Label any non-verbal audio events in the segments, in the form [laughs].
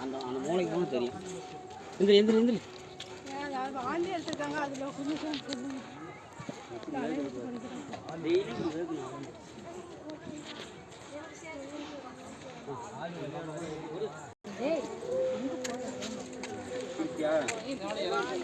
அந்த அந்த மூளைக்கு போனால் தெரியும் இந்த எந்திரி எந்திரி வாந்தி எடுத்துருக்காங்க அதில் கொஞ்சம் டெய்லி இருக்கணும் அந்த கல் மேலே உட்காரு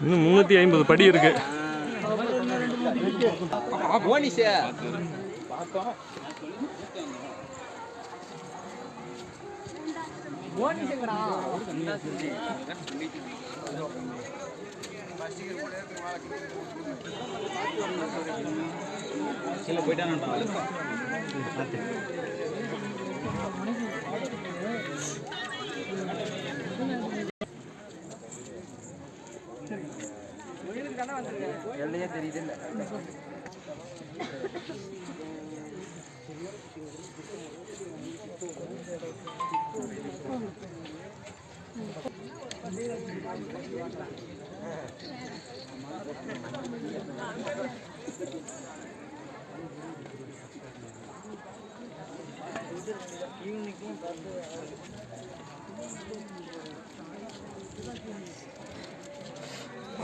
இன்னும் முந்நூற்றி ஐம்பது படி இருக்கு. போனிஸே கீழே போயிட்டான்டா. எல்லையே தெரியுது இல்லை.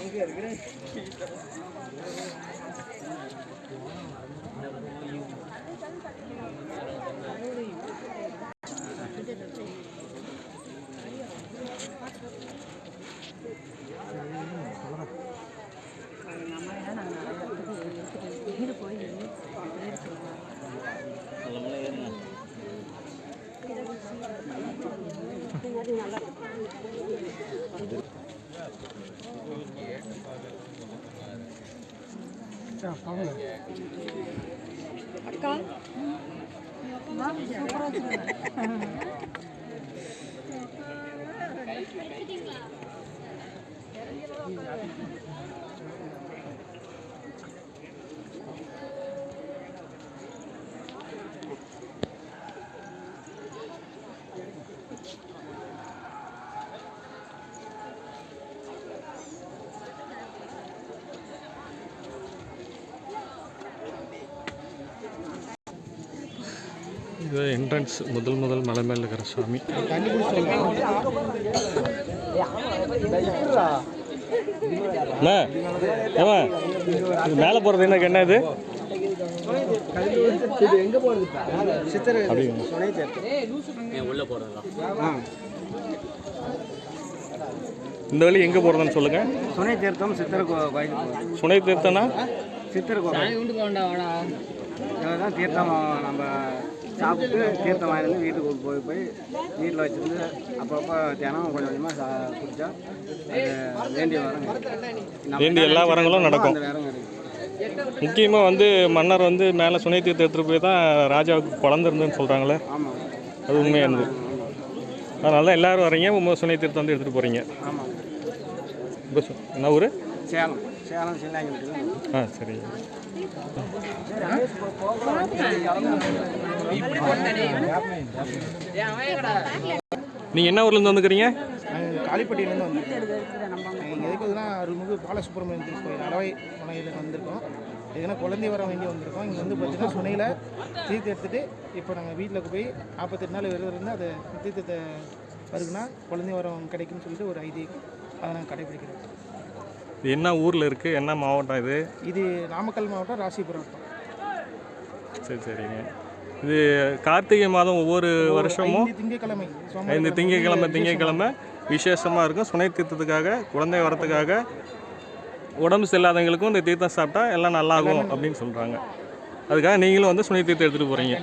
அக்கா சூப்பராக இது என்ட்ரன்ஸ் முதல் முதல் மலை மேலே இருக்கிற சாமி. அண்ணா, மேலே போகிறது எனக்கு என்ன இது? இந்த வழி எங்கே போகிறதுன்னு சொல்லுங்கள் சுனை தீர்த்தம் சித்தர் சுனை தீர்த்தம்னா சித்திர கோயில் தீர்த்தம் நம்ம சாப்பிட்டு தீர்த்தம் வாங்கிட்டு வீட்டுக்கு போய் போய் வீட்டில் வச்சுருந்து அப்பப்போ தினம் கொஞ்சம் கொஞ்சமாக சா குடித்தா வேண்டிய நம்ம வேண்டிய எல்லா வரங்களும் நடக்கும். முக்கியமாக வந்து மன்னர் வந்து மேலே சுனை தீர்த்தம் எடுத்துகிட்டு போய் தான் ராஜாவுக்கு குழந்தை இருந்துன்னு சொல்கிறாங்களே ஆமாம் அது உண்மையானது. அதனால தான் எல்லாரும் வரீங்க சுனை தீர்த்தம் வந்து எடுத்துகிட்டு போகிறீங்க ஆமாம் இப்போ என்ன ஊர்? சேலம். சேலம் சின்னாங்க ஆ சரி. நீங்கள் என்ன ஊர்லேருந்து வந்துக்கிறீங்க? நாங்கள் காளிப்பட்டியிலேருந்து வந்திருக்கோம். எங்கள் எதுக்கு வந்துன்னா அருள்மிகு பாலசுப்ரமணியன் திருக்கோயில் அளவை மனையில் வந்திருக்கோம். எதுனா குழந்தை வர வேண்டி வந்திருக்கோம். இங்கே வந்து பார்த்தீங்கன்னா சுனையில் தீர்த்து எடுத்துகிட்டு இப்போ நாங்கள் வீட்டில் போய் நாற்பத்தெட்டு நாள் விரதம் இருந்து அதை தீர்த்தத்தை பருகுனா குழந்தை வரம் கிடைக்கும்னு சொல்லிட்டு ஒரு ஐதீகம் அதை நாங்கள் கடைபிடிக்கிறோம். இது என்ன ஊரில் இருக்குது என்ன மாவட்டம் இது? இது நாமக்கல் மாவட்டம் ராசிபுரம். சரி சரிங்க. இது கார்த்திகை மாதம் ஒவ்வொரு வருஷமும் திங்கக்கிழமை இந்த திங்கக்கிழமை திங்கக்கிழமை விசேஷமாக இருக்கும். சுனை தீர்த்தத்துக்காக குழந்தை வரத்துக்காக உடம்பு சரியில்லாதவங்களுக்கும் இந்த தீர்த்தம் சாப்பிட்டா எல்லாம் நல்லாகும் அப்படின்னு சொல்கிறாங்க அதுக்காக நீங்களும் வந்து சுனை தீர்த்தம் எடுத்துகிட்டு போகிறீங்க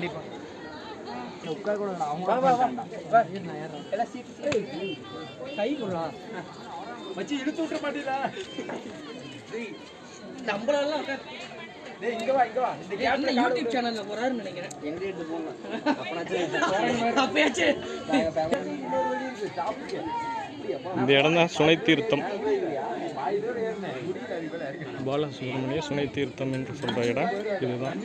யூடியூப் சேனல்ல போறாருன்னு நினைக்கிறேன். எங்க எடுத்து போகணும் [laughs] அப்பயாச்சு இந்த இடம் தான் சுனை தீர்த்தம். பாலசுப்ரமணிய சுனை தீர்த்தம் என்று சொல்கிற இடம் இதுதான்.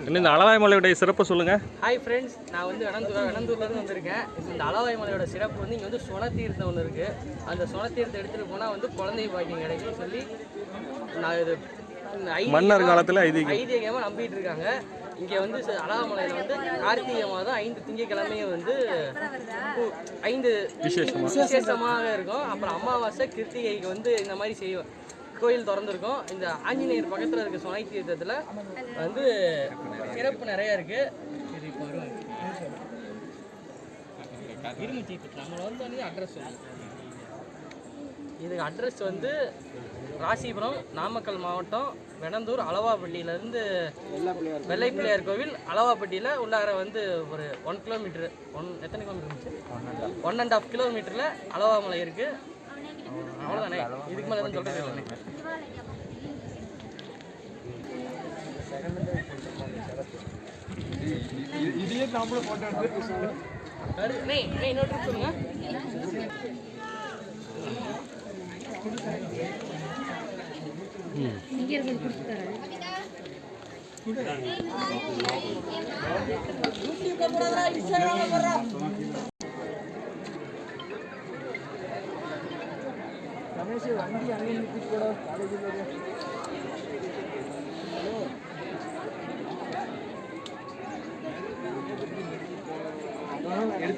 இன்னும் இந்த அளவாய் மலையுடைய சிறப்பு சொல்லுங்கள் ஹாய் ஃப்ரெண்ட்ஸ் நான் வந்து வெனந்தூர் வெனந்தூர்லேருந்து வந்திருக்கேன். இந்த அளவாய் மலையோட சிறப்பு வந்து இங்கே வந்து சொன தீர்த்தம் ஒன்று இருக்குது அந்த சொன தீர்த்தம் எடுத்துகிட்டு போனால் வந்து குழந்தை பாக்கியம் கிடைக்கும்னு சொல்லி நான் இது மன்னர் காலத்துல ஐதீகம். ஐதீகமாக நம்பிட்டு இருக்காங்க. இங்கே வந்து ச- அழகாமலையில் வந்து கார்த்திகை மாதம் ஐந்து திங்கக்கிழமையும் வந்து ஐந்து விசேஷமா. விசேஷமாக இருக்கும். அப்புறம் அமாவாசை கிருத்திகைக்கு வந்து இந்த மாதிரி செய்வோம் கோயில் திறந்துருக்கும். இந்த ஆஞ்சநேயர் பக்கத்தில் இருக்க சுனை தீர்த்தத்தில் வந்து சிறப்பு நிறைய இருக்கு. இது இப்போ இரும்பு நம்மளை வந்து அட்ரஸ் இதுக்கு அட்ரஸ் வந்து ராசிபுரம் நாமக்கல் மாவட்டம் வெனந்தூர் அளவாப்பட்டியிலேருந்து வெள்ளை பிள்ளையார் கோவில். அளவாப்பட்டியில் உள்ளார வந்து ஒரு ஒன் கிலோமீட்டர் ஒன் எத்தனை கிலோமீட்டர் ஒன் அண்ட் ஆஃப் கிலோமீட்டரில் அளவாமலை இருக்குது அவ்வளோதானே இதுக்கு மேலே எதுவும் சொல்கிறது இல்லை கரு- அண்ணே, அண்ணே, இன்னொரு trip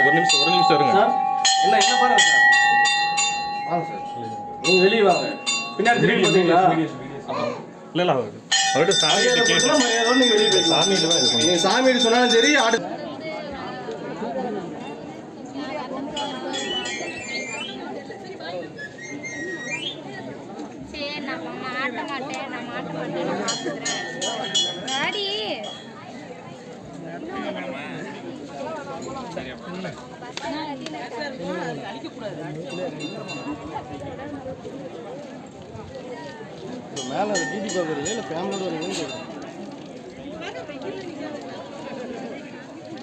ஒரு நிமிஷம் ஒரு நிமிஷம் இருங்க என்ன என்ன பாருங்க சார்? வாங்க சார் நீங்க வெளியே வாங்க. பின்னாடி திரும்பி பார்த்தீங்களா? இல்லை இல்லை அவர்கிட்ட சாமி சாமியில் தான் இருக்கும் சொன்னாலும் சரி ஆடு சரி நான் மாட்ட மாட்டேன் நான் மாட்ட மாட்டேன் நான் பார்த்துக்கிறேன் டாடி இப்போ மேலே அந்த டிடி பார்க்குறீங்க இல்லை ஃபேமிலியோட வரீங்கன்னு கேட்குறேன்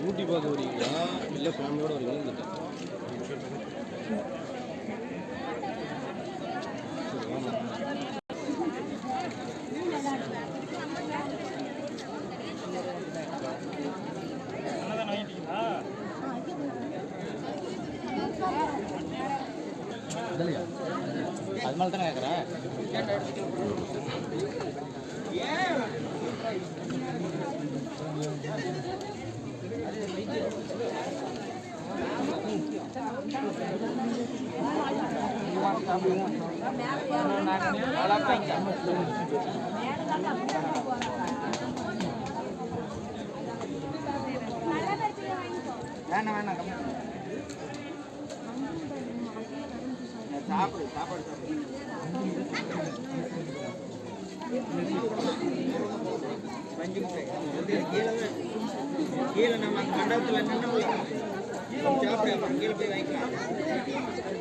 ஊட்டி பார்க்க வரீங்களா இல்லை ஃபேமிலியோட வரீங்கன்னு கேட்டேன். வேணாம் வேணாம் சாப்பிடு சாப்பாடு சாப்பிடு பஞ்சு முட்டை கீழே கீழே நம்ம மண்டபத்தில் நின்று சாப்பிடு அப்புறம் கீழே போய் வாங்கிக்கலாம்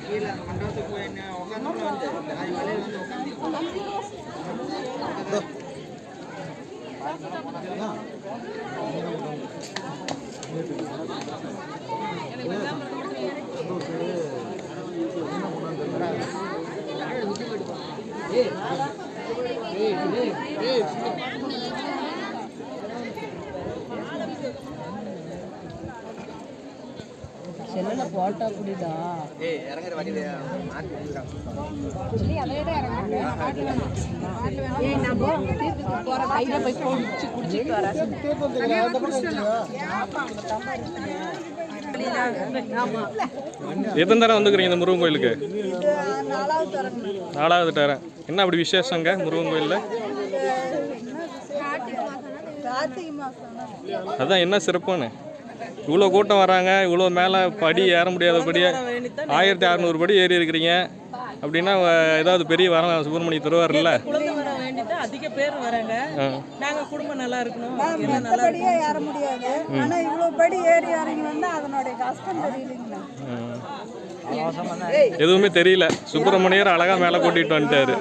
கீழே மண்டபத்துக்கு போய் என்ன உட்காந்து வந்து அது மலையில் வந்து உட்காந்து செல்லுல போட்டா புடிதா ஏய் இறங்குற வண்டியில மாற்றி ஏய் நம்ம தீர்த்துக்கு போற கையில போய் குடிச்சு குடிச்சிட்டு வர ஆமா எத்தனை தரம் வந்துக்கிறீங்க இந்த முருகன் கோயிலுக்கு நாலாவது தரம் என்ன அப்படி விசேஷங்க முருகன் கோயிலில் அதான் என்ன சிறப்புன்னு இவ்வளோ கூட்டம் வராங்க இவ்வளோ மேலே படி ஏற முடியாதபடியே ஆயிரத்தி அறநூறு படி ஏறி இருக்கிறீங்க. அப்படின்னா ஏதாவது பெரிய வரம் சுப்பிரமணிய தருவார்ல குழந்தை வர வேண்டிட்டு அதிக பேர் வராங்க. நாங்க குடும்பம் நல்லா இருக்கணும். மற்றபடியே ஏற முடியாது. ஆனா இவ்வளவு படி ஏறி இறங்கி வந்தா அதனுடைய கஷ்டம் தெரியலைங்கண்ணா ம். எதுவுமே தெரியல. சுப்பிரமணியர் அழகா மேலே கூட்டிட்டு வந்துட்டாரு.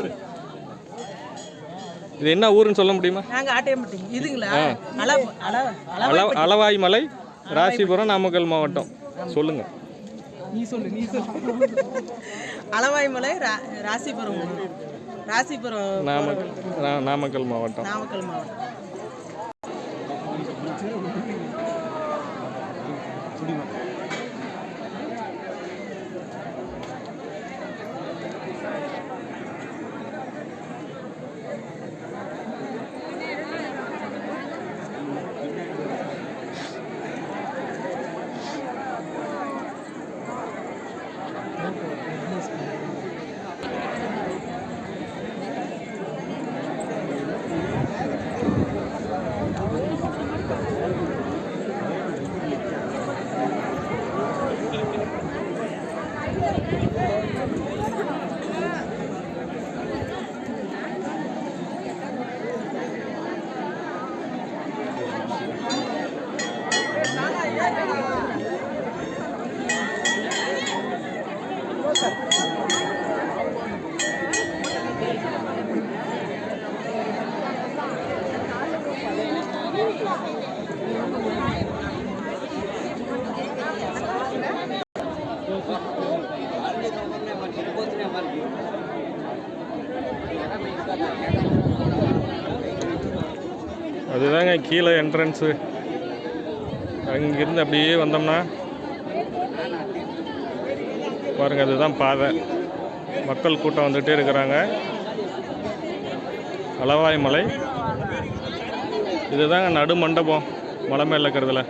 இது என்ன ஊருன்னு சொல்ல முடியுமா? நாங்க இதுங்களா? அளவாய் மலை ராசிபுரம் நாமக்கல் மாவட்டம். சொல்லுங்க. நீ சொல்லு நீ சொல்லு. அளவாய்மலை ரா- ராசிபுரம். ராசிபுரம் நாமக்கல் நாமக்கல் மாவட்டம். நாமக்கல் மாவட்டம். கீழே என்ட்ரன்ஸு அங்கிருந்து அப்படியே வந்தோம்னா பாருங்க அதுதான் பாதை. மக்கள் கூட்டம் வந்துகிட்டே இருக்கிறாங்க. அளவாய் மலை இதுதாங்க நடு மண்டபம் மலை மேல இருக்கிறதுல.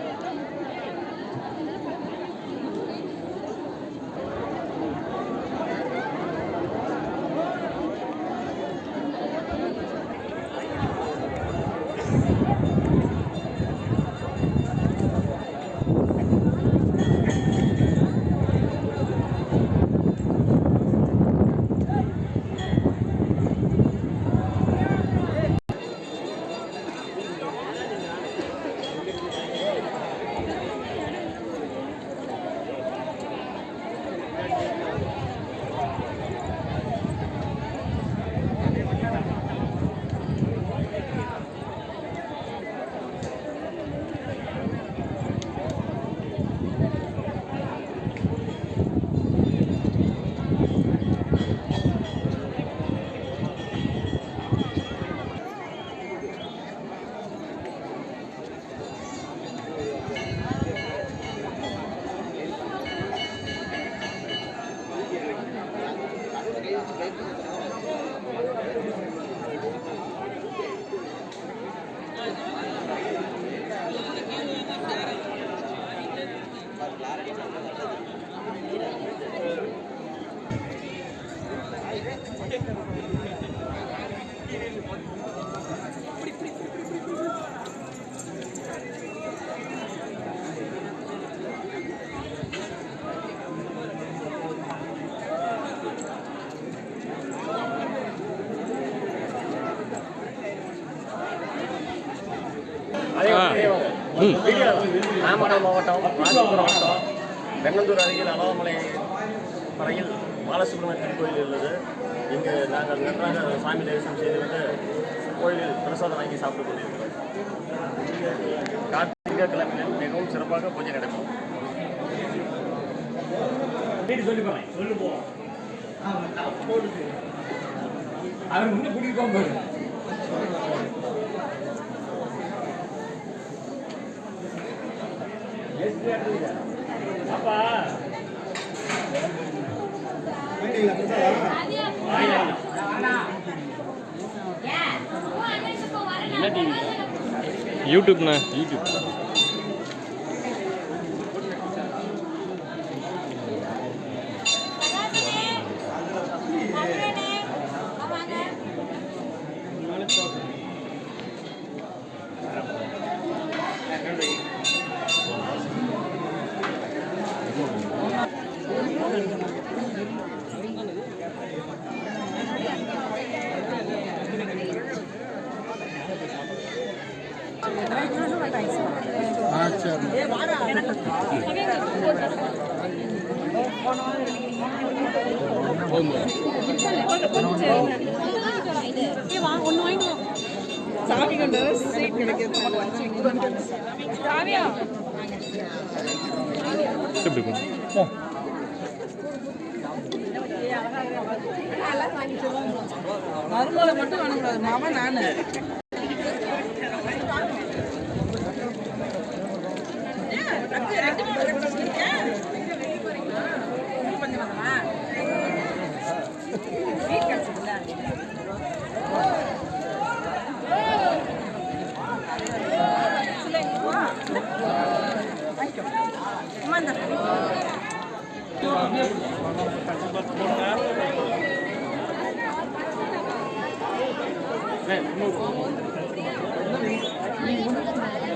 ம் நாமக்கல் மாவட்டம் ராசிபுரம் மாவட்டம் வெண்ணந்தூர் அருகில் அலவமலை மலையில் பாலசுப்ரமணிய திருக்கோயில் உள்ளது. இங்கு நாங்கள் நன்றாக சாமி தரிசனம் செய்து வந்து கோயிலில் பிரசாதம் வாங்கி சாப்பிட்டு கொண்டிருக்கிறோம். கார்த்திகை கிழமையில் மிகவும் சிறப்பாக பூஜை நடைபெறும் அவர் முன்னே சாமி கொண்டு சீட் கிடைக்கிறது எப்படி போகணும் மருமகளை மட்டும் வாங்கக்கூடாது மாமா நானு Thank you.